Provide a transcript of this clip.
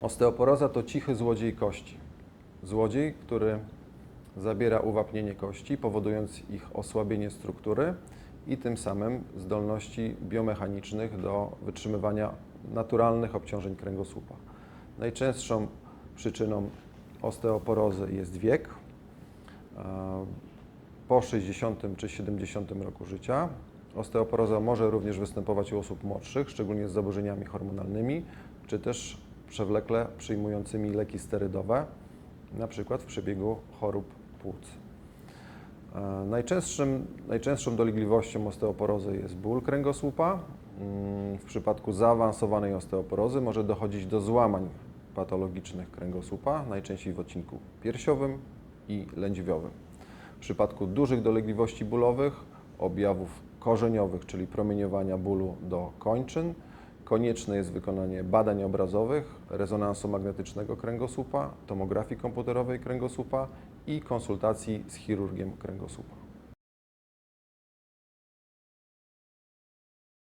Osteoporoza to cichy złodziej kości. Złodziej, który zabiera uwapnienie kości, powodując ich osłabienie struktury i tym samym zdolności biomechanicznych do wytrzymywania naturalnych obciążeń kręgosłupa. Najczęstszą przyczyną osteoporozy jest wiek. E, Po 60 czy 70 roku życia osteoporoza może również występować u osób młodszych, szczególnie z zaburzeniami hormonalnymi, czy też przewlekle przyjmującymi leki sterydowe, na przykład w przebiegu chorób płuc. E, Najczęstszym, najczęstszą dolegliwością osteoporozy jest ból kręgosłupa. Mm, W przypadku zaawansowanej osteoporozy może dochodzić do złamań patologicznych kręgosłupa, najczęściej w odcinku piersiowym i lędźwiowym. W przypadku dużych dolegliwości bólowych, objawów korzeniowych, czyli promieniowania bólu do kończyn, konieczne jest wykonanie badań obrazowych, rezonansu magnetycznego kręgosłupa, tomografii komputerowej kręgosłupa i konsultacji z chirurgiem kręgosłupa.